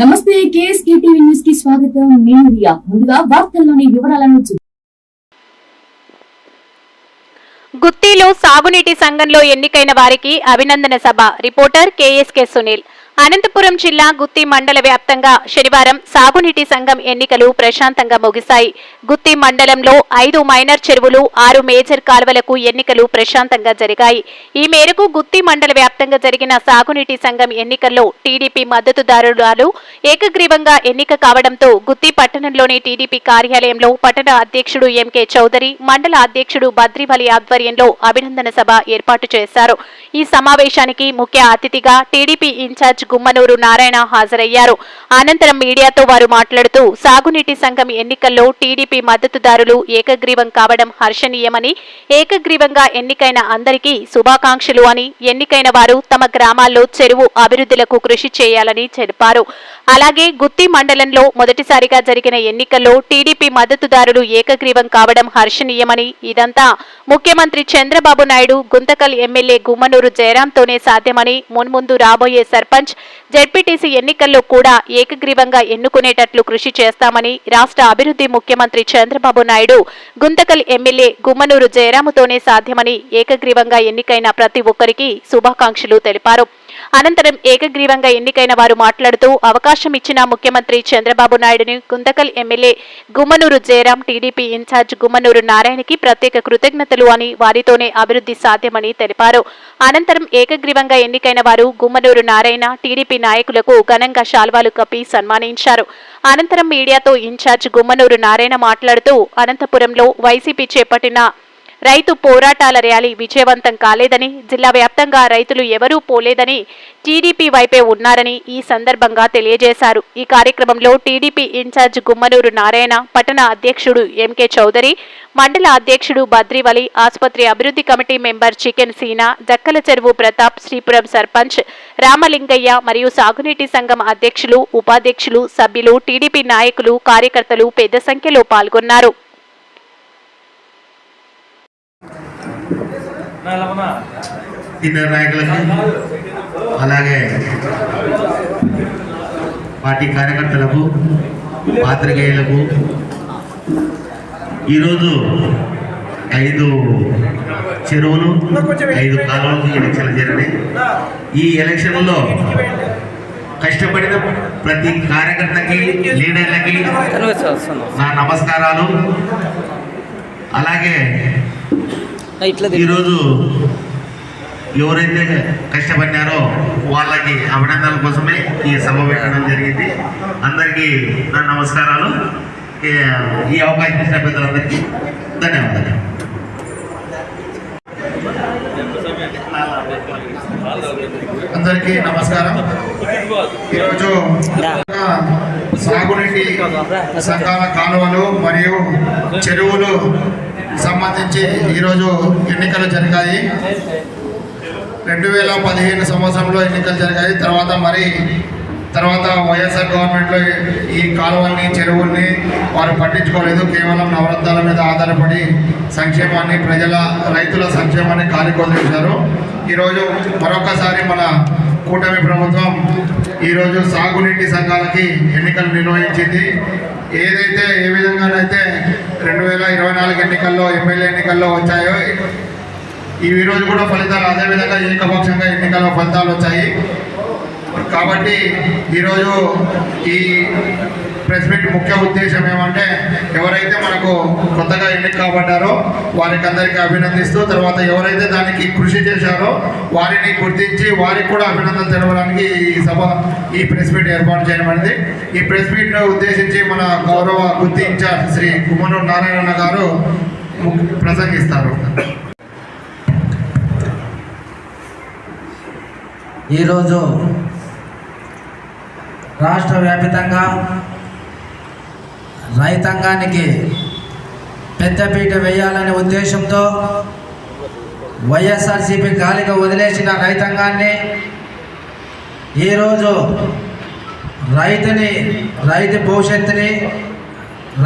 నమస్తే KSK TV న్యూస్కి స్వాగతం. నేను రియా. ముందుగా వార్తల్లోని వివరాలను గుత్తిలో సాగునీటి సంఘంలో ఎన్నికైన వారికి అభినందన సభ. Reporter KSK Sunil. అనంతపురం జిల్లా గుత్తి మండల వ్యాప్తంగా శనివారం సాగునీటి సంఘం ఎన్నికలు ప్రశాంతంగా ముగిశాయి. గుత్తి మండలంలో ఐదు మైనర్ చెరువులు ఆరు మేజర్ కాలువలకు ఎన్నికలు ప్రశాంతంగా జరిగాయి. ఈ మేరకు గుత్తి మండల వ్యాప్తంగా జరిగిన సాగునీటి సంఘం ఎన్నికల్లో టీడీపీ మద్దతుదారులు ఏకగ్రీవంగా ఎన్నిక కావడంతో గుత్తి పట్టణంలోని టీడీపీ కార్యాలయంలో పట్టణ అధ్యక్షుడు ఎంకే చౌదరి మండల అధ్యక్షుడు బద్రివలి ఆధ్వర్యంలో అభినందన సభ ఏర్పాటు చేశారు. ఈ సమావేశానికి ముఖ్య అతిథిగా టీడీపీ ఇన్ఛార్జ్ గుమ్మనూరు నారాయణ హాజరయ్యారు. అనంతరం మీడియాతో వారు మాట్లాడుతూ సాగునీటి సంఘం ఎన్నికల్లో టీడీపీ మద్దతుదారులు ఏకగ్రీవం కావడం హర్షణీయమని ఏకగ్రీవంగా ఎన్నికైన అందరికీ శుభాకాంక్షలు అని ఎన్నికైన వారు తమ గ్రామాల్లో చెరువు అభివృద్ధులకు కృషి చేయాలని తెలిపారు అలాగే గుత్తి మండలంలో మొదటిసారిగా జరిగిన ఎన్నికల్లో టీడీపీ మద్దతుదారులు ఏకగ్రీవం కావడం హర్షణీయమని ఇదంతా ముఖ్యమంత్రి చంద్రబాబు నాయుడు గుంతకల్ ఎమ్మెల్యే గుమ్మనూరు జయరాంతోనే సాధ్యమని మున్ముందు రాబోయే సర్పంచ్ జడ్పీటీసీ ఎన్నికల్లో కూడా ఏకగ్రీవంగా ఎన్నుకునేటట్లు కృషి చేస్తామని రాష్ట్ర అభివృద్ధి ముఖ్యమంత్రి చంద్రబాబు నాయుడు గుంతకల్ ఎమ్మెల్యే గుమ్మనూరు జయరాముతోనే సాధ్యమని ఏకగ్రీవంగా ఎన్నికైన ప్రతి ఒక్కరికి శుభాకాంక్షలు తెలిపారు. అనంతరం ఏకగ్రీవంగా ఎన్నికైన వారు మాట్లాడుతూ అవకాశం ఇచ్చిన ముఖ్యమంత్రి Chandrababu నాయుడుని Guntakal MLA Gummanur Jayaram TDP in charge Gummanur నారాయణకి ప్రత్యేక కృతజ్ఞతలు అని వారితోనే అభివృద్ధి సాధ్యమని తెలిపారు. అనంతరం ఏకగ్రీవంగా ఎన్నికైన వారు గుమ్మనూరు నారాయణ టీడీపీ నాయకులకు ఘనంగా శాల్వాలు కప్పి సన్మానించారు. అనంతరం మీడియాతో ఇన్ఛార్జ్ గుమ్మనూరు నారాయణ మాట్లాడుతూ అనంతపురంలో వైసీపీ చేపట్టిన రైతు పోరాటాల ర్యాలీ విజయవంతం కాలేదని జిల్లా వ్యాప్తంగా రైతులు ఎవరూ పోలేదని టీడీపీ వైపే ఉన్నారని ఈ సందర్భంగా తెలియజేశారు. ఈ కార్యక్రమంలో టీడీపీ ఇన్ఛార్జ్ గుమ్మనూరు నారాయణ పట్టణ అధ్యక్షుడు ఎంకే చౌదరి మండల అధ్యక్షుడు బద్రివలి ఆసుపత్రి అభివృద్ధి committee member chicken Seena Jakkala Cheruvu Pratap Sripuram sarpanch Ramalingaiah మరియు సాగునీటి సంఘం అధ్యక్షులు ఉపాధ్యక్షులు సభ్యులు టీడీపీ నాయకులు కార్యకర్తలు పెద్ద సంఖ్యలో పాల్గొన్నారు. సీనియర్ నాయకులకు అలాగే పార్టీ కార్యకర్తలకు పాత్రికేయులకు. ఈరోజు ఐదు చెరువులు ఐదు కాలువలకు ఎలక్షన్లు జరిగినాయి. ఈ ఎలక్షన్లో కష్టపడిన ప్రతి కార్యకర్తకి లీడర్లకి నా నమస్కారాలు. అలాగే ఇట్లా ఈరోజు ఎవరైతే కష్టపడినారో వాళ్ళకి అభినందనల కోసమే ఈ సభ పెట్టడం జరిగింది. అందరికీ నా నమస్కారాలు. ఈ- ఈ అవకాశం ఇచ్చిన పెద్దలందరికీ ధన్యవాదాలు. అందరికీ నమస్కారం. ఈరోజు సాగునీటి సంఘాల కాలువలు మరియు చెరువులు సంబంధించి ఈరోజు ఎన్నికలు జరిగాయి. రెండు వేల పదిహేను సంవత్సరంలో ఎన్నికలు జరిగాయి. తర్వాత మరి తర్వాత వైఎస్ఆర్ గవర్నమెంట్లో ఈ కాలువల్ని చెరువుల్ని వారు పట్టించుకోలేదు. కేవలం నవరత్నాల మీద ఆధారపడి సంక్షేమాన్ని ప్రజల రైతుల సంక్షేమాన్ని కాలికొదిలించారు ఈరోజు మరొకసారి మన కూటమి ప్రభుత్వం ఈరోజు సాగునీటి సంఘాలకి ఎన్నికలు నిర్వహించింది. ఏదైతే ఏ విధంగానైతే రెండు వేల ఇరవై నాలుగు ఎన్నికల్లో ఎమ్మెల్యే ఎన్నికల్లో వచ్చాయో ఈ రోజు కూడా ఫలితాలు అదేవిధంగా ఏకపక్షంగా ఎన్నికల ఫలితాలు వచ్చాయి. కాబట్టి ఈరోజు ఈ ప్రెస్ మీట్ ముఖ్య ఉద్దేశం ఏమంటే ఎవరైతే మనకు కొత్తగా ఎన్నిక కాబడ్డారో వారికి అందరికీ అభినందిస్తూ తర్వాత ఎవరైతే దానికి కృషి చేశారో వారిని గుర్తించి వారికి కూడా అభినందన తెలవడానికి ఈ సభ ఈ ప్రెస్ మీట్ ఏర్పాటు చేయబడింది ఈ ప్రెస్ మీట్ను ఉద్దేశించి మన గౌరవ గుర్తి ఇన్ఛార్జ్ శ్రీ కుమ్మను నారాయణ గారు ము- ప్రసంగిస్తారు. ఈరోజు రాష్ట్ర వ్యాపితంగా రైతాంగానికి పెద్దపీట వేయాలనే ఉద్దేశంతో వైఎస్ఆర్సీపీ గాలిగా వదిలేసిన రైతాంగాన్ని ఈరోజు రైతుని రైతు భవిష్యత్తుని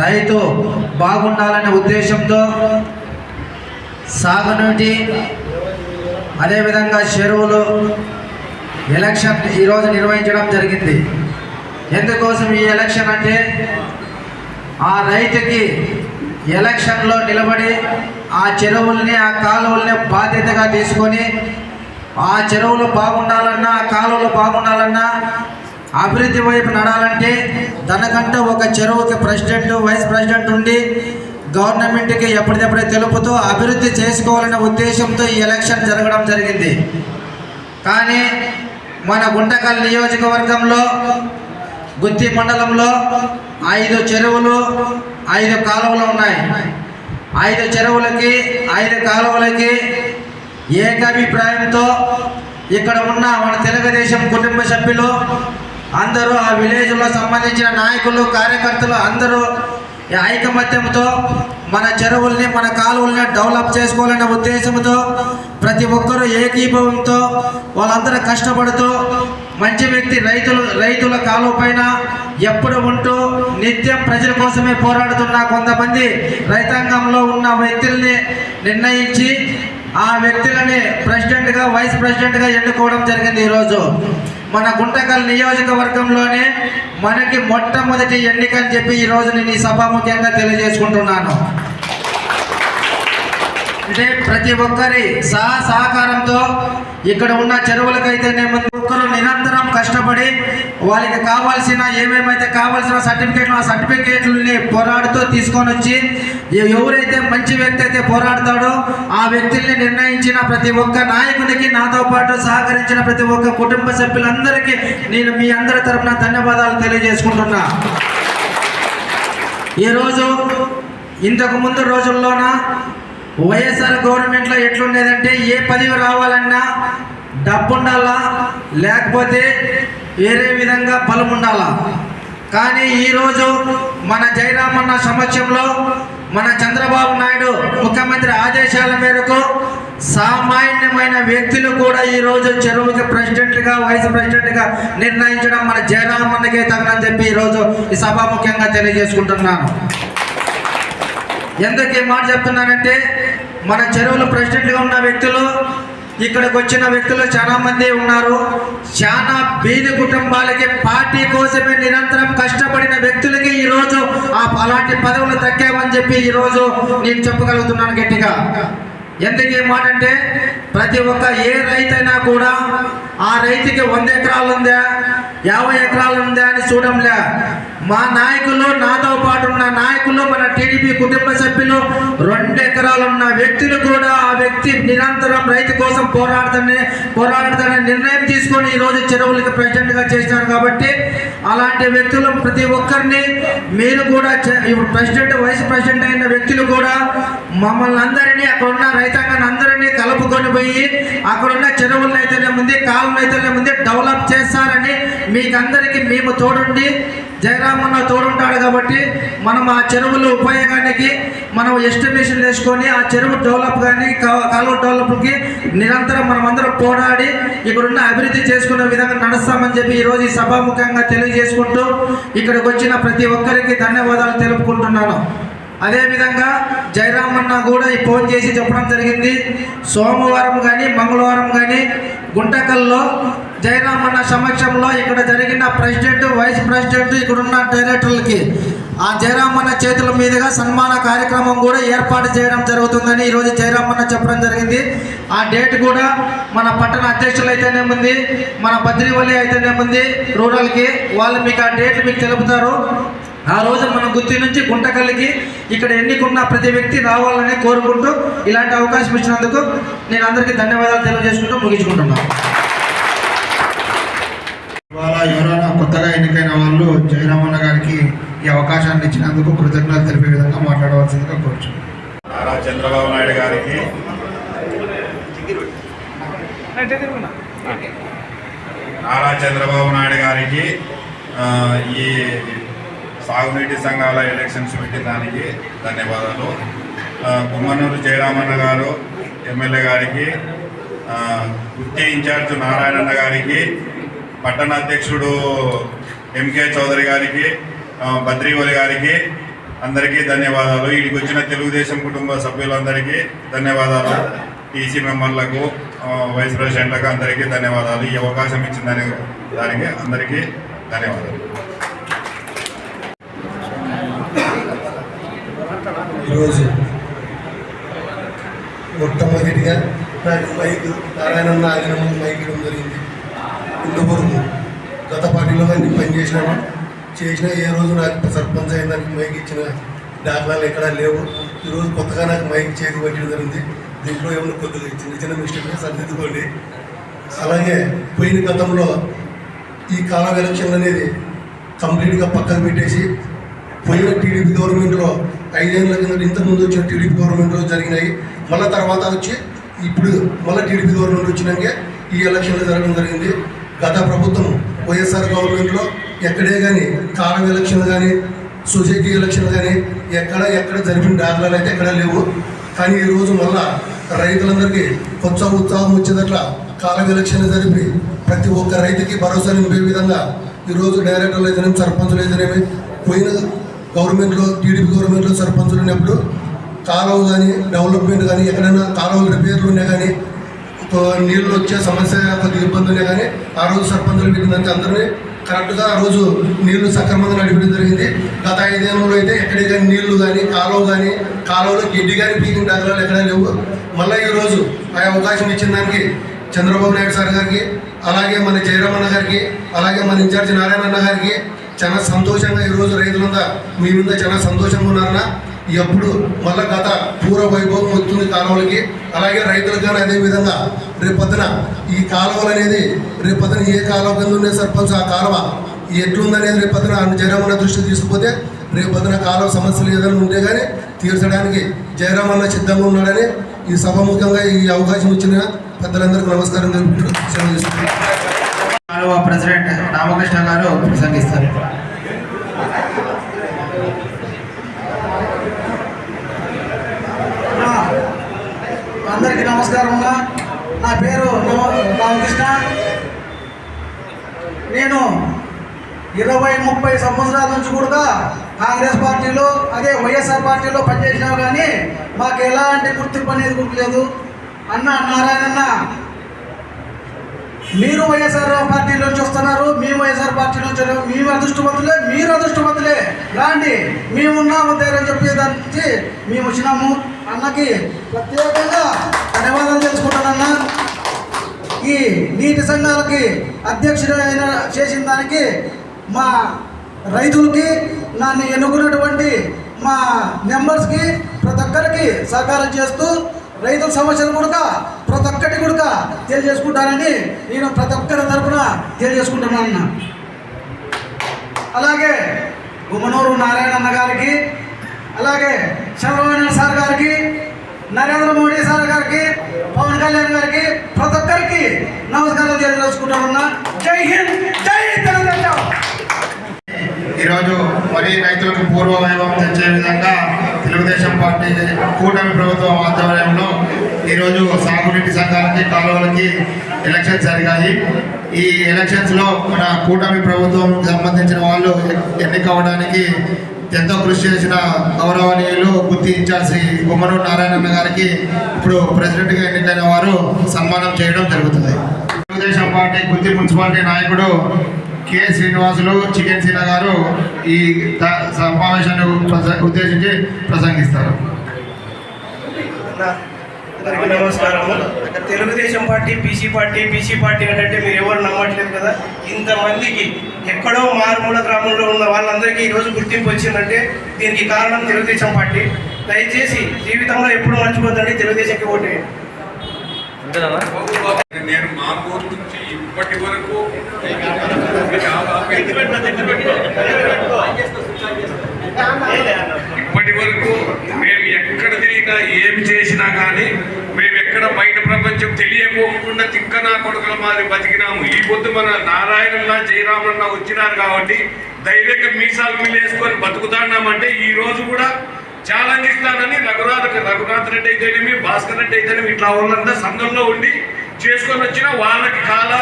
రైతు బాగుండాలనే ఉద్దేశంతో సాగునీటి అదేవిధంగా చెరువులు ఎలక్షన్ ఈరోజు నిర్వహించడం జరిగింది. ఎందుకోసం ఈ ఎలక్షన్ అంటే ఆ రైతుకి ఎలక్షన్లో నిలబడి ఆ చెరువుల్ని ఆ కాలువల్ని బాధ్యతగా తీసుకొని ఆ చెరువులు బాగుండాలన్నా ఆ కాలువలు బాగుండాలన్నా అభివృద్ధి వైపు నడాలంటే దానికంటే ఒక చెరువుకి ప్రెసిడెంట్ వైస్ ప్రెసిడెంట్ ఉండి గవర్నమెంట్కి ఎప్పటికప్పుడే తెలుపుతూ అభివృద్ధి చేసుకోవాలనే ఉద్దేశంతో ఈ ఎలక్షన్ జరగడం జరిగింది. కానీ మన గుంటకల్ నియోజకవర్గంలో గుత్తి మండలంలో ఐదు చెరువులు ఐదు కాలువలు ఉన్నాయి. ఐదు చెరువులకి ఐదు కాలువలకి ఏకాభిప్రాయంతో ఇక్కడ ఉన్న మన తెలుగుదేశం కుటుంబ సభ్యులు అందరూ ఆ విలేజ్లో సంబంధించిన నాయకులు కార్యకర్తలు అందరూ ఐకమత్యంతో మన చెరువుల్ని మన కాలువల్ని డెవలప్ చేసుకోవాలనే ఉద్దేశంతో ప్రతి ఒక్కరూ ఏకీభవంతో వాళ్ళందరూ కష్టపడుతూ మంచి వ్యక్తి రైతులు రైతుల కాలువ పైన ఎప్పుడు ఉంటూ నిత్యం ప్రజల కోసమే పోరాడుతున్న కొంతమంది రైతాంగంలో ఉన్న వ్యక్తుల్ని నిర్ణయించి ఆ వ్యక్తులని ప్రెసిడెంట్గా వైస్ ప్రెసిడెంట్గా ఎన్నుకోవడం జరిగింది ఈరోజు. మన గుంటకల్ నియోజకవర్గంలోనే మనకి మొట్టమొదటి ఎన్నిక అని చెప్పి ఈరోజు నేను ఈ సభాముఖ్యంగా తెలియజేసుకుంటున్నాను. అంటే ప్రతి ఒక్కరి సహ సహకారంతో ఇక్కడ ఉన్న చెరువులకైతేనే నేను ఒక్కరు నిరంతరం కష్టపడి వాళ్ళకి కావాల్సిన ఏమేమైతే కావాల్సిన సర్టిఫికేట్లు ఆ సర్టిఫికేట్లని పోరాడుతూ తీసుకొని వచ్చి ఎవరైతే మంచి వ్యక్తి అయితే పోరాడతాడో ఆ వ్యక్తుల్ని నిర్ణయించిన ప్రతి ఒక్క నాయకుడికి నాతో పాటు సహకరించిన ప్రతి ఒక్క కుటుంబ సభ్యులందరికీ నేను మీ అందరి తరఫున ధన్యవాదాలు తెలియజేసుకుంటున్నా. ఈరోజు ఇంతకు ముందు రోజుల్లోన వైఎస్ఆర్ గవర్నమెంట్లో ఎట్లుండేదంటే ఏ పదవి రావాలన్నా డబ్బు ఉండాలా లేకపోతే వేరే విధంగా బలం ఉండాలా కానీ ఈరోజు మన జయరామన్న సమక్షంలో మన చంద్రబాబు నాయుడు ముఖ్యమంత్రి ఆదేశాల మేరకు సామాన్యమైన వ్యక్తులు కూడా ఈరోజు చెరువుకి ప్రెసిడెంట్గా వైస్ ప్రెసిడెంట్గా నిర్ణయించడం మన జయరామన్నకే తగనని చెప్పి ఈరోజు ఈ సభాముఖ్యంగా తెలియజేసుకుంటున్నాను. ఎందుకు ఈ మాట చెప్తున్నానంటే మన చెరువులో ప్రెసిడెంట్గా ఉన్న వ్యక్తులు ఇక్కడికి వచ్చిన వ్యక్తులు చాలామంది ఉన్నారు. చాలా బీది కుటుంబాలకి పార్టీ కోసమే నిరంతరం కష్టపడిన వ్యక్తులకి ఈరోజు అలాంటి పదవులు దక్కామని చెప్పి ఈరోజు నేను చెప్పగలుగుతున్నాను గట్టిగా. ఎందుకే మాట అంటే ప్రతి ఒక్క ఏ రైతైనా కూడా ఆ రైతుకి వంద ఎకరాలు ఉందా? యాభై ఎకరాలు ఉందా అని చూడంలే. మా నాయకులు నాతో పాటు ఉన్న నాయకులు మన టీడీపీ కుటుంబ సభ్యులు రెండు ఎకరాలు ఉన్న వ్యక్తులు కూడా ఆ వ్యక్తి నిరంతరం రైతు కోసం పోరాడుతానే పోరాడుతానే నిర్ణయం తీసుకొని ఈరోజు చెరువులకి ప్రెసిడెంట్ చేసినారు కాబట్టి అలాంటి వ్యక్తులు ప్రతి ఒక్కరిని మీరు కూడా చే- ఇప్పుడు ప్రెసిడెంట్ వైస్ ప్రెసిడెంట్ అయిన వ్యక్తులు కూడా మమ్మల్ని అందరినీ అక్కడ ఉన్న రైతాంగాన్ని అందరినీ కలుపుకొని పోయి అక్కడ ఉన్న చెరువులను అయితేనే ముందు కాలువలు అయితేనే ముందు డెవలప్ చేస్తారని మీకందరికీ మేము తోడుండి జయరామన్న తోడుంటాడు కాబట్టి మనం ఆ చెరువులు ఉపయోగానికి మనం ఎస్టిమేషన్ వేసుకొని ఆ చెరువు డెవలప్ కానీ కాలువ డెవలప్కి నిరంతరం మనం అందరం పోరాడి ఇక్కడున్న అభివృద్ధి చేసుకునే విధంగా నడుస్తామని చెప్పి ఈరోజు ఈ సభాముఖంగా తెలియజేసుకుంటూ ఇక్కడికి వచ్చిన ప్రతి ఒక్కరికి ధన్యవాదాలు తెలుపుకుంటున్నాను. అదేవిధంగా జయరామన్న కూడా ఈ ఫోన్ చేసి చెప్పడం జరిగింది. సోమవారం కానీ మంగళవారం కానీ గుంటకల్లో జయరామన్న సమక్షంలో ఇక్కడ జరిగిన ప్రెసిడెంట్ వైస్ ప్రెసిడెంట్ ఇక్కడున్న డైరెక్టర్లకి ఆ జయరామన్న చేతుల మీదుగా సన్మాన కార్యక్రమం కూడా ఏర్పాటు చేయడం జరుగుతుందని ఈరోజు జయరామన్న చెప్పడం జరిగింది. ఆ డేట్ కూడా మన పట్టణ అధ్యక్షులు అయితేనే ఉంది మన బద్రివల్లి అయితేనే ఉంది రూరల్కి వాళ్ళు మీకు ఆ డేట్లు మీకు తెలుపుతారు. ఆ రోజు మన గుత్తి నుంచి గుంటకల్లికి ఇక్కడ ఎన్నికున్న ప్రతి వ్యక్తి రావాలని కోరుకుంటూ ఇలాంటి అవకాశం ఇచ్చినందుకు నేను అందరికీ ధన్యవాదాలు తెలియజేసుకుంటూ ముగించుకుంటున్నాను. ఇవాళ ఎవరైనా కొత్తగా ఎన్నికైన వాళ్ళు జయరామన్న గారికి ఈ అవకాశాన్ని ఇచ్చినందుకు కృతజ్ఞతలు తెలిపే విధంగా మాట్లాడవలసిందిగా కోరుచు నారా చంద్రబాబు నాయుడు గారికి నారా చంద్రబాబు నాయుడు గారికి ఈ సాగునీటి సంఘాల ఎలక్షన్స్ పెట్టిన దానికి ధన్యవాదాలు. ఆ, గుమ్మనూరు జయరామన్న గారు ఎమ్మెల్యే గారికి ఆ, గుత్తి ఇన్ఛార్జ్ నారాయణన్న గారికి పట్టణ అధ్యక్షుడు ఎంకే చౌదరి గారికి బద్రీవలి గారికి అందరికీ ధన్యవాదాలు. ఇక్కడికి వచ్చిన తెలుగుదేశం కుటుంబ సభ్యులందరికీ ధన్యవాదాలు. టీసీ మెంబర్లకు వైస్ ప్రెసిడెంట్లకు అందరికీ ధన్యవాదాలు. ఈ అవకాశం ఇచ్చిన దానికి అందరికీ ధన్యవాదాలు. ఈరోజు మొట్టమొదటిగా నాకు మైక్ నారాయణ నాగరం మైక్ ఇవ్వడం జరిగింది. ఇంతవరకు గత పార్టీలో నేను పనిచేసినాను చేసిన ఏ రోజు నాకు సర్పంచ్ అయిన దానికి మైక్ ఇచ్చిన దాఖలాలు ఎక్కడా లేవు. ఈరోజు కొత్తగా నాకు మైక్ చేతి పట్టడం జరిగింది. దీంట్లో ఏమైనా కొద్దిగా చిన్న చిన్న మిస్టేక్ సరిదిద్దుకోండి. అలాగే పోయిన గతంలో ఈ కాలం ఎలక్షన్ అనేది కంప్లీట్గా పక్కన పెట్టేసి పోయిన టీడీపీ గవర్నమెంట్లో ఐదేళ్ళ కింద ఇంతకుముందు వచ్చిన టీడీపీ గవర్నమెంట్లో జరిగినాయి. మళ్ళీ తర్వాత వచ్చి ఇప్పుడు మళ్ళీ టీడీపీ గవర్నమెంట్ వచ్చినాకే ఈ ఎలక్షన్లు జరగడం జరిగింది. గత ప్రభుత్వం వైఎస్ఆర్ గవర్నమెంట్లో ఎక్కడే కానీ కాలం ఎలక్షన్లు కానీ సొసైటీ ఎలక్షన్లు కానీ ఎక్కడ ఎక్కడ జరిపిన దాఖలాలు అయితే ఎక్కడ లేవు. కానీ ఈరోజు మళ్ళా రైతులందరికీ కొత్త ఉత్సాహం వచ్చేదట్ల కాలం ఎలక్షన్లు జరిపి ప్రతి ఒక్క రైతుకి భరోసా నింపే విధంగా ఈరోజు డైరెక్టర్లు అయితేనేమి సర్పంచులు అయితేనేమి పోయిన గవర్నమెంట్లో టీడీపీ గవర్నమెంట్లో సర్పంచులు ఉన్నప్పుడు కాలువ కానీ డెవలప్మెంట్ కానీ ఎక్కడైనా కాలువలు రిపేర్లు ఉన్నాయి కానీ నీళ్ళు వచ్చే సమస్య కొద్దిగా ఇబ్బందులే కానీ ఆ రోజు సర్పంచులు పెట్టినంత అందరినీ కరెక్ట్గా ఆ రోజు నీళ్ళు సక్రమంగా నడిపడం జరిగింది. గత ఐదేళ్ళలో అయితే ఎక్కడే కానీ నీళ్ళు కానీ కాలువ కానీ కాలువలో గిడ్డి కానీ పీకిన దాఖలాలు ఎక్కడా లేవు. మళ్ళీ ఈరోజు ఆ అవకాశం ఇచ్చిన దానికి చంద్రబాబు నాయుడు సార్ గారికి అలాగే మన జయరామన్న గారికి అలాగే మన ఇన్ఛార్జ్ నారాయణ అన్న గారికి చాలా సంతోషంగా ఈరోజు రైతులంతా మీ మీద చాలా సంతోషంగా ఉన్నారన్న ఎప్పుడు మళ్ళా గత పూర్వ వైభవం వస్తుంది కాలువలకి. అలాగే రైతులకు కానీ అదే విధంగా రేపొద్దున ఈ కాలువలు అనేది రేపొద్దున ఏ కాలువ కింద ఉండే సర్పంచ్ ఆ కాలువ ఎట్లుందనేది రేపొద్దున జయరామన్న దృష్టి తీసుకుపోతే రేపొద్దున కాలువ సమస్యలు ఏదైనా ఉంటే కానీ తీర్చడానికి జయరామన్న సిద్ధంగా ఉన్నాడని ఈ సభముఖంగా ఈ అవకాశం ఇచ్చిన పెద్దలందరికీ నమస్కారం కాలువ ప్రెసిడెంట్ రామకృష్ణ గారు ప్రసంగిస్తారు. అందరికీ నమస్కారం అమ్మా. నా పేరు రామకృష్ణ నేను ఇరవై ముప్పై సంవత్సరాల నుంచి కూడా కాంగ్రెస్ పార్టీలో అదే వైఎస్ఆర్ పార్టీలో పనిచేసినా కానీ మాకు ఎలాంటి గుర్తింపు అనేది గుర్తులేదు అన్న నారాయణన్న మీరు వైఎస్ఆర్ పార్టీ నుంచి వస్తున్నారు మేము వైఎస్ఆర్ పార్టీ నుంచి మేము అదృష్టవంతులే మీరు అదృష్టవంతులే. రాండి మేమున్నాము ధైర్యం చెప్పేదానికి మేము వచ్చినాము. అన్నకి ప్రత్యేకంగా ధన్యవాదాలు తెలుసుకుంటానన్నా ఈ నీటి సంఘాలకి అధ్యక్షుడైన చేసిన దానికి మా రైతులకి నన్ను ఎన్నుకున్నటువంటి మా మెంబర్స్కి ప్రతి ఒక్కరికి సహకారం చేస్తూ రైతుల సమస్యలు కూడా ప్రతి ఒక్కటి కూడా తెలియజేసుకుంటానని నేను ప్రతి ఒక్కరి తరఫున తెలియజేసుకుంటున్నాను అలాగే గుమ్మనూరు నారాయణన్న గారికి అలాగే చంద్రబాబు సార్ గారికి నరేంద్ర మోడీ సార్ గారికి పవన్ కళ్యాణ్ గారికి ప్రతి ఒక్కరికి నమస్కారం తెలియజేసుకుంటున్నా. జై హింద్ జై తెలంగాణ! ఈరోజు మరీ రైతులకు పూర్వ వైభవం తెచ్చే విధంగా తెలుగుదేశం పార్టీ కూటమి ప్రభుత్వం ఆధ్వర్యంలో ఈరోజు సాగునీటి సంఘాలకి కాలువలకి ఎలక్షన్స్ జరిగాయి. ఈ ఎలక్షన్స్లో మన కూటమి ప్రభుత్వం సంబంధించిన వాళ్ళు ఎన్నికవడానికి ఎంతో కృషి చేసిన గౌరవనీయులు గుత్తి శ్రీ గుమ్మనూరు నారాయణన్న గారికి ఇప్పుడు ప్రెసిడెంట్గా ఎన్నికైన వారు సన్మానం చేయడం జరుగుతుంది. తెలుగుదేశం పార్టీ గుత్తి మున్సిపాలిటీ నాయకుడు కె శ్రీనివాసులు చికెన్ సీన గారు ఈ సమావేశాన్ని ఉద్దేశించి ప్రసంగిస్తారు. అందరికీ నమస్కారం Telugu Desam party PC party PC party అంటే మీరు ఎవరు నమ్మట్లేదు కదా? ఇంతమందికి ఎక్కడో మారుమూల గ్రామంలో ఉన్న వాళ్ళందరికీ ఈరోజు గుర్తింపు వచ్చిందంటే దీనికి కారణం తెలుగుదేశం పార్టీ. దయచేసి జీవితంలో ఎప్పుడు మర్చిపోద్దండి తెలుగుదేశంకి ఓటేయండి నేను మా ఊరు నుంచి ఇప్పటి వరకు ఇప్పటి వరకు మేము ఎక్కడ తిరిగినా ఏమి చేసినా కానీ మేము ఎక్కడ బయట ప్రపంచం తెలియకోకుండా తిక్కనా కొడుకుల మాది బతికినాము. ఈ పొద్దు మన నారాయణన్నా జయరామన్న వచ్చినారు కాబట్టి ధైర్యంగా మీసాలు మిలేసుకొని బతుకుతాన్నామంటే ఈ రోజు కూడా ఛాలెంజ్ ఇస్తానని రఘునాథ్ రఘునాథ్ రెడ్డి అయితేనేమి భాస్కర్ రెడ్డి అయితేనేమి ఇట్లా వాళ్ళంతా సంఘంలో ఉండి చేసుకొని వచ్చిన వాళ్ళకి కాల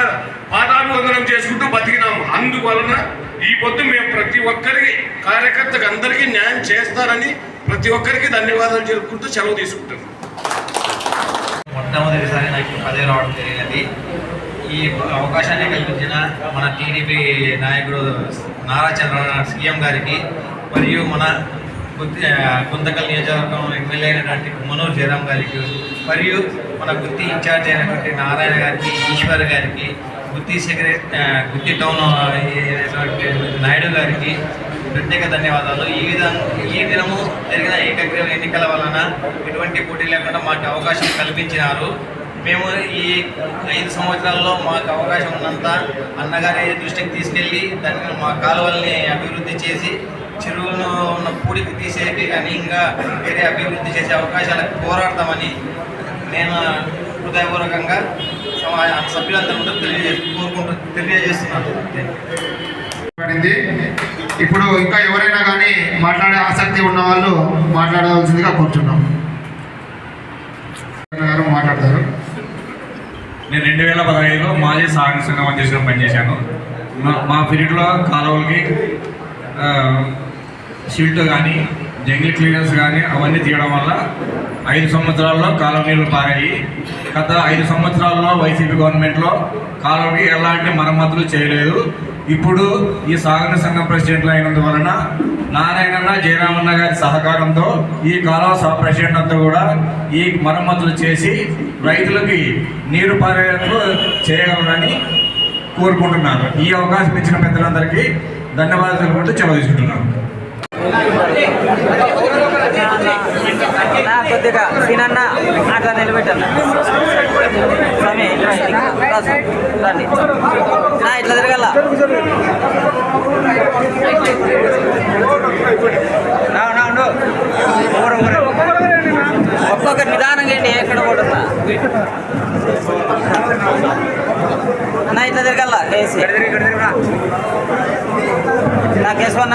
పాదాభివందనం చేసుకుంటూ బతికినాము. అందువలన ఈ పొద్దు మేము ప్రతి ఒక్కరికి కార్యకర్తకు అందరికీ న్యాయం చేస్తారని ప్రతి ఒక్కరికి ధన్యవాదాలు చెప్పుకుంటూ సెలవు తీసుకుంటాం. మొట్టమొదటిసారి నాకు పదే రావడం జరిగినది ఈ అవకాశాన్ని కల్పించిన మన టీడీపీ నాయకుడు నారా చంద్రబాబు సీఎం గారికి మరియు మన గుత్తి గుంతకల్ నియోజకవర్గం ఎమ్మెల్యే అయినటువంటి మనోజ్ జయరాం గారికి మరియు మన గుత్తి ఇన్ఛార్జ్ అయినటువంటి నారాయణ గారికి ఈశ్వర్ గారికి గుత్తి సెక్రటరీ గుత్తి టౌన్ అయినటువంటి నాయుడు గారికి ప్రత్యేక ధన్యవాదాలు. ఈ విధంగా ఈ దినము జరిగిన ఏకగ్రీవ ఎన్నికల వలన ఎటువంటి పోటీ లేకుండా మాకు అవకాశం కల్పించినారు. మేము ఈ ఐదు సంవత్సరాల్లో మాకు అవకాశం ఉన్నంత అన్నగారి దృష్టికి తీసుకెళ్ళి దాన్ని మా కాలువల్ని అభివృద్ధి చేసి చెరువును ఉన్న పూడికి తీసేటి కానీ ఇంకా వేరే అభివృద్ధి చేసే అవకాశాలకు పోరాడతామని నేను హృదయపూర్వకంగా సమా- సభ్యులందరూ కూడా తెలియజే కోరుకుంటూ తెలియజేస్తున్నాను. పడింది. ఇప్పుడు ఇంకా ఎవరైనా కానీ మాట్లాడే ఆసక్తి ఉన్న వాళ్ళు మాట్లాడవలసిందిగా కూర్చున్నాం. గారు మాట్లాడతారు. నేను రెండు వేల పదహైదులో మాజీ సాగర సంఘం అధ్యక్షుడిగా పనిచేశాను. మా- మా పీరియడ్లో కాలువలకి ఆ, షీల్ట్ కానీ జంగిల్ క్లీనర్స్ కానీ అవన్నీ తీయడం వల్ల ఐదు సంవత్సరాల్లో కాలువ నీళ్ళు పారాయి. గత ఐదు సంవత్సరాల్లో వైసీపీ గవర్నమెంట్లో కాలువకి ఎలాంటి మరమ్మతులు చేయలేదు. ఇప్పుడు ఈ సాగర సంఘం ప్రెసిడెంట్లు అయినందువలన నారాయణన్న జయరామన్న గారి సహకారంతో ఈ కాలువ సహ ప్రెసిడెంట్ అంతా కూడా ఈ మరమ్మతులు చేసి రైతులకి నీరు పారేటట్లు చేయగలరని కోరుకుంటున్నాను ఈ అవకాశం ఇచ్చిన పెద్దలందరికీ ధన్యవాదాలు తెలుపుకుంటూ సెలవు నా కొద్దిగా సీనన్న అట్లా నిలబెట్టన్న స్వామి రండి. నా ఇట్లా తిరగల ఒక్కొక్కరు నిదానంగా ఏంటి? ఎక్కడ కూడా నా ఇట్లా తిరగల వేసి నా కేశవన్న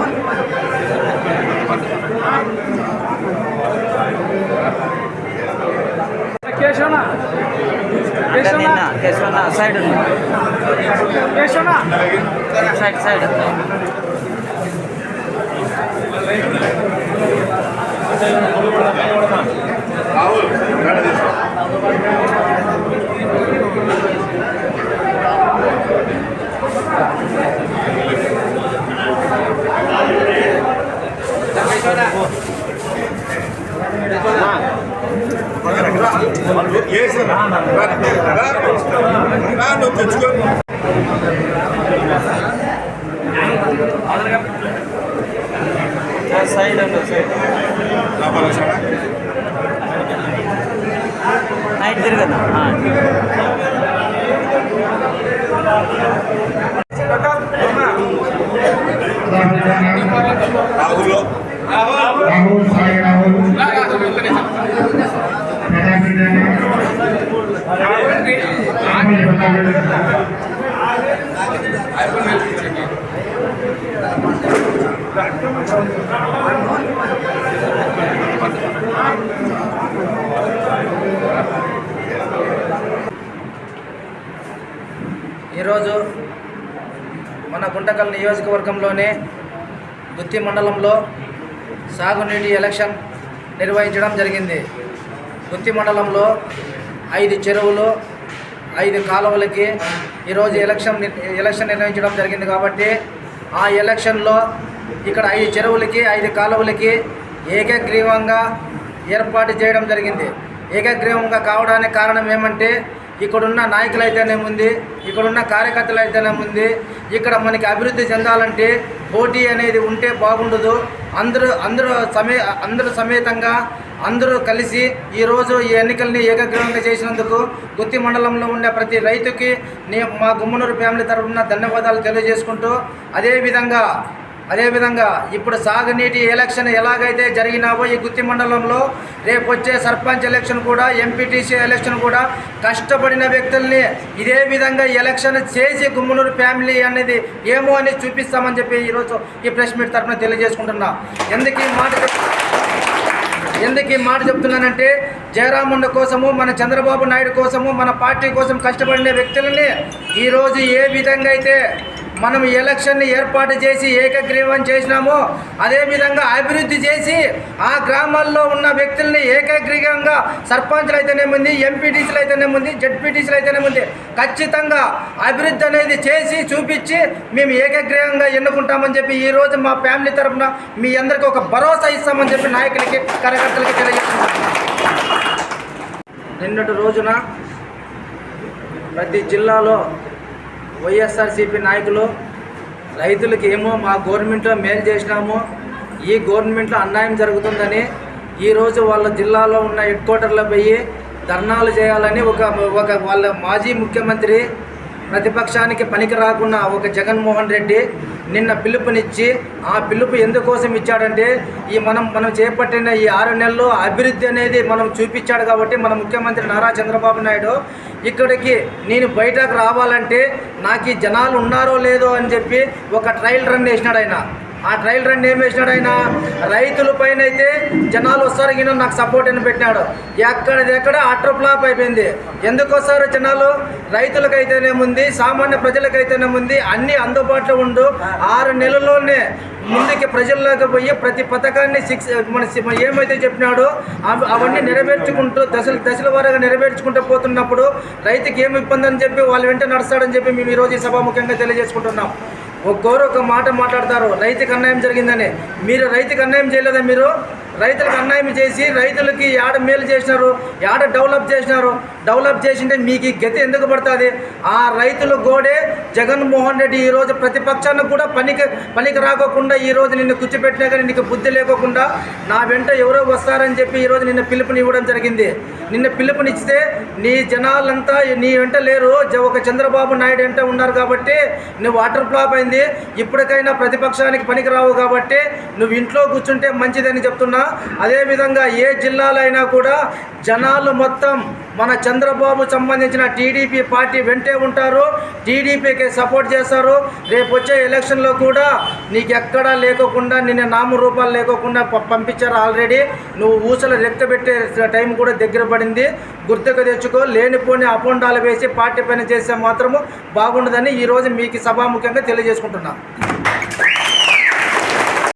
కేశవన్న సైడ్ సైడ్ సైడ్ సైడ్ ఉండు సైడ్ నైట్ తిరగదు రాహుల్ సాయి రాహుల్ ఈరోజు మన గుంటకల్ నియోజకవర్గంలోనే గుత్తి మండలంలో సాగునీటి ఎలక్షన్ నిర్వహించడం జరిగింది. గుత్తి మండలంలో ఐదు చెరువులు ఐదు కాలువలకి ఈరోజు ఎలక్షన్ ఎలక్షన్ నిర్వహించడం జరిగింది కాబట్టి ఆ ఎలక్షన్లో ఇక్కడ ఐదు చెరువులకి ఐదు కాలువలకి ఏకగ్రీవంగా ఏర్పాటు చేయడం జరిగింది. ఏకగ్రీవంగా కావడానికి కారణం ఏమంటే ఇక్కడున్న నాయకులు అయితేనేముంది ఇక్కడున్న కార్యకర్తలు అయితేనేముంది ఇక్కడ మనకి అభివృద్ధి చెందాలంటే పోటీ అనేది ఉంటే బాగుండదు. అందరూ అందరూ సమే అందరూ సమేతంగా అందరూ కలిసి ఈరోజు ఈ ఎన్నికల్ని ఏకగ్రీవంగా చేసినందుకు గుత్తి మండలంలో ఉండే ప్రతి రైతుకి మా గుమ్మనూరు ఫ్యామిలీ తరఫున ధన్యవాదాలు తెలియజేసుకుంటూ అదేవిధంగా అదేవిధంగా ఇప్పుడు సాగునీటి ఎలక్షన్ ఎలాగైతే జరిగినావో ఈ గుత్తి మండలంలో రేపు వచ్చే సర్పంచ్ ఎలక్షన్ కూడా ఎంపీటీసీ ఎలక్షన్ కూడా కష్టపడిన వ్యక్తుల్ని ఇదే విధంగా ఎలక్షన్ చేసి గుమ్మలూరు ఫ్యామిలీ అనేది ఏమో అని చూపిస్తామని చెప్పి ఈరోజు ఈ ప్రెస్ మీట్ తరఫున తెలియజేసుకుంటున్నా. ఎందుకు ఈ మాట ఎందుకు ఈ మాట చెప్తున్నానంటే జయరాముండ కోసము మన చంద్రబాబు నాయుడు కోసము మన పార్టీ కోసం కష్టపడిన వ్యక్తులని ఈరోజు ఏ విధంగా అయితే మనం ఎలక్షన్ని ఏర్పాటు చేసి ఏకగ్రీవం చేసినామో అదేవిధంగా అభివృద్ధి చేసి ఆ గ్రామాల్లో ఉన్న వ్యక్తుల్ని ఏకగ్రీవంగా సర్పంచ్లు అయితేనేముంది ఎంపీటీసీలు అయితేనేముంది జడ్పీటీసీలు అయితేనేముంది ఖచ్చితంగా అభివృద్ధి అనేది చేసి చూపించి మేము ఏకగ్రీవంగా ఎన్నుకుంటామని చెప్పి ఈరోజు మా ఫ్యామిలీ తరఫున మీ అందరికీ ఒక భరోసా ఇస్తామని చెప్పి నాయకులకి కార్యకర్తలకి తెలియజేస్తున్నాను నిన్నటి రోజున ప్రతి జిల్లాలో వైఎస్ఆర్సీపీ నాయకులు రైతులకి ఏమో మా గవర్నమెంట్లో మేలు చేసినాము ఈ గవర్నమెంట్లో అన్యాయం జరుగుతుందని ఈరోజు వాళ్ళ జిల్లాలో ఉన్న హెడ్ క్వార్టర్లో పోయి ధర్నాలు చేయాలని ఒక ఒక వాళ్ళ మాజీ ముఖ్యమంత్రి ప్రతిపక్షానికి పనికి రాకున్న ఒక జగన్మోహన్ రెడ్డి నిన్న పిలుపునిచ్చి ఆ పిలుపు ఎందుకోసం ఇచ్చాడంటే ఈ మనం మనం చేపట్టిన ఈ ఆరు నెలల్లో అభివృద్ధి అనేది మనం చూపించాడు కాబట్టి మన ముఖ్యమంత్రి నారా చంద్రబాబు నాయుడు ఇక్కడికి నేను బయటకు రావాలంటే నాకు ఈ జనాలు ఉన్నారో లేదో అని చెప్పి ఒక ట్రయల్ రన్ వేసినాడు ఆయన. ఆ ట్రయల్ రన్ ఏం వేసినాడు ఆయన? రైతుల పైన అయితే జనాలు వస్తారు ఈయన నాకు సపోర్ట్ అని పెట్టినాడు. ఎక్కడిది ఎక్కడ? అటర్ ఫ్లాప్ అయిపోయింది. ఎందుకు వస్తారు జనాలు? రైతులకైతేనేముంది సామాన్య ప్రజలకైతేనేముంది అన్నీ అందుబాటులో ఉండు. ఆరు నెలల్లోనే ముందుకి ప్రజల్లోకి పోయి ప్రతి పథకాన్ని శిక్ష మన ఏమైతే చెప్పినాడో అవన్నీ నెరవేర్చుకుంటూ దశల దశల వారీగా నెరవేర్చుకుంటూ పోతున్నప్పుడు రైతుకి ఏమి ఇబ్బంది అని చెప్పి వాళ్ళు వెంట నడుస్తాడని చెప్పి మేము ఈరోజు ఈ తెలియజేసుకుంటున్నాం. ఒక గౌరవ ఒక మాట మాట్లాడతారు. రైతుకి అన్యాయం జరిగిందని. మీరు రైతుకు అన్యాయం చేయలేదా మీరు? రైతులకు అన్యాయం చేసి రైతులకి యాడ మేలు చేసినారు యాడ డెవలప్ చేసినారు. డెవలప్ చేసింటే మీకు ఈ గతి ఎందుకు పడుతుంది? ఆ రైతుల గోడే జగన్మోహన్ రెడ్డి ఈరోజు ప్రతిపక్షాన్ని కూడా పనికి పనికి రాకోకుండా ఈరోజు నిన్ను కూర్చోపెట్టినా కానీ నీకు బుద్ధి లేకోకుండా నా వెంట ఎవరో వస్తారని చెప్పి ఈరోజు నిన్న పిలుపునివ్వడం జరిగింది. నిన్న పిలుపునిచ్చితే నీ జనాలంతా నీ వెంట లేరు. జ- ఒక చంద్రబాబు నాయుడు వెంట ఉన్నారు కాబట్టి నువ్వు వాటర్ ఫ్లాప్ అయింది. ఇప్పటికైనా ప్రతిపక్షానికి పనికిరావు కాబట్టి నువ్వు ఇంట్లో కూర్చుంటే మంచిదని చెప్తున్నా. అదేవిధంగా ఏ జిల్లాలైనా కూడా జనాలు మొత్తం మన చంద్రబాబు సంబంధించిన టీడీపీ పార్టీ వెంటే ఉంటారు. టీడీపీకి సపోర్ట్ చేస్తారు. రేపు వచ్చే ఎలక్షన్లో కూడా నీకు ఎక్కడా లేకోకుండా నిన్న నామరూపాలు లేకోకుండా పంపించారు ఆల్రెడీ. నువ్వు ఊసలు రెక్కబెట్టే టైం కూడా దగ్గర పడింది. గుర్తుకు తెచ్చుకో లేనిపోని అపోండాలు వేసి పార్టీ పని చేస్తే మాత్రము బాగుండదని ఈరోజు మీకు సభాముఖంగా తెలియజేసుకుంటున్నాను